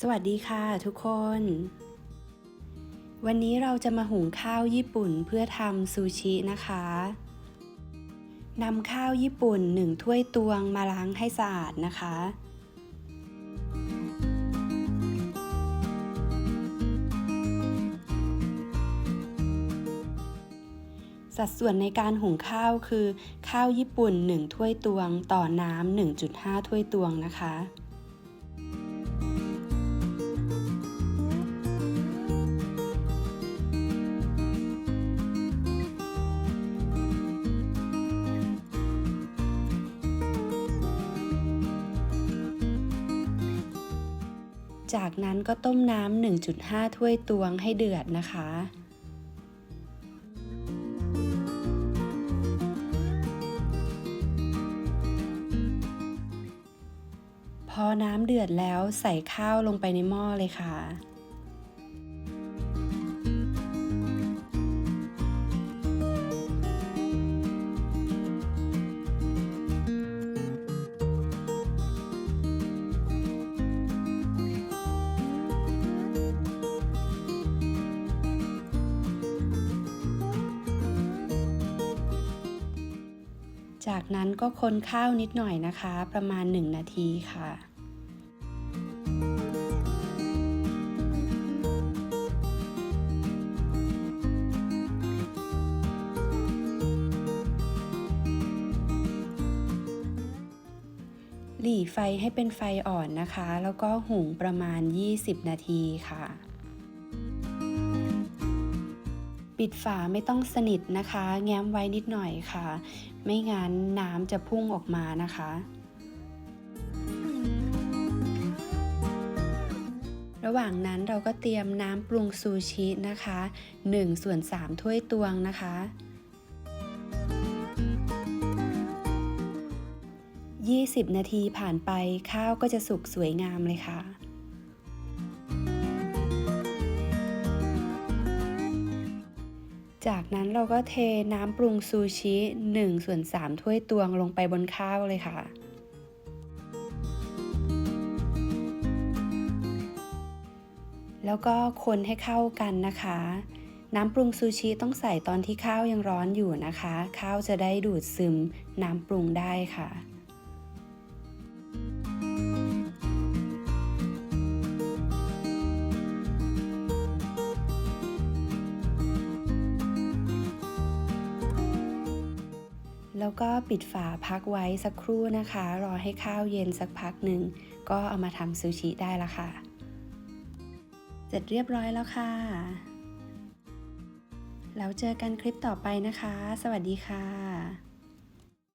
สวัสดีค่ะทุกคน วันนี้เราจะมาหุงข้าวญี่ปุ่นเพื่อทำซูชินะคะนำข้าวญี่ปุ่นหนึ่งถ้วยตวงมาล้างให้สะอาดนะคะ สัดส่วนในการหุงข้าวคือ ข้าวญี่ปุ่น 1 ถ้วยตวง ต่อน้ำ1.5 ถ้วยตวงนะคะ จากนั้นก็ต้มน้ำ 1.5 ถ้วยตวงให้เดือดนะคะ พอน้ำเดือดแล้วใส่ข้าวลงไปในหม้อเลยค่ะ จากนั้นก็คนข้าวนิดหน่อยนะคะ ประมาณ 1 นาทีค่ะหลีไฟให้เป็นไฟอ่อนนะคะ แล้วก็หุงประมาณ 20 นาทีค่ะ ปิดฝาไม่ต้องสนิทนะคะ แง้มไว้นิดหน่อยค่ะ ไม่งั้นน้ำจะพุ่งออกมานะคะระหว่างนั้นเราก็เตรียมน้ำปรุงซูชินะคะ1ส่วน3ถ้วยตวงนะคะ 20 นาทีผ่านไปข้าวก็จะสุกสวยงามเลยค่ะ จากนั้นเราก็เทน้ำปรุงซูชิ1ส่วน3ถ้วยตวงลงไปบนข้าวเลยค่ะ แล้วก็คนให้เข้ากันนะคะ น้ำปรุงซูชิต้องใส่ตอนที่ข้าวยังร้อนอยู่นะคะ ข้าวจะได้ดูดซึมน้ำปรุงได้ค่ะ แล้วก็ปิดฝาพักไว้สักครู่นะคะ รอให้ข้าวเย็นสักพักหนึ่ง ก็เอามาทำซูชิได้ละค่ะ เสร็จเรียบร้อยแล้วค่ะ แล้วเจอกันคลิปต่อไปนะคะ สวัสดีค่ะ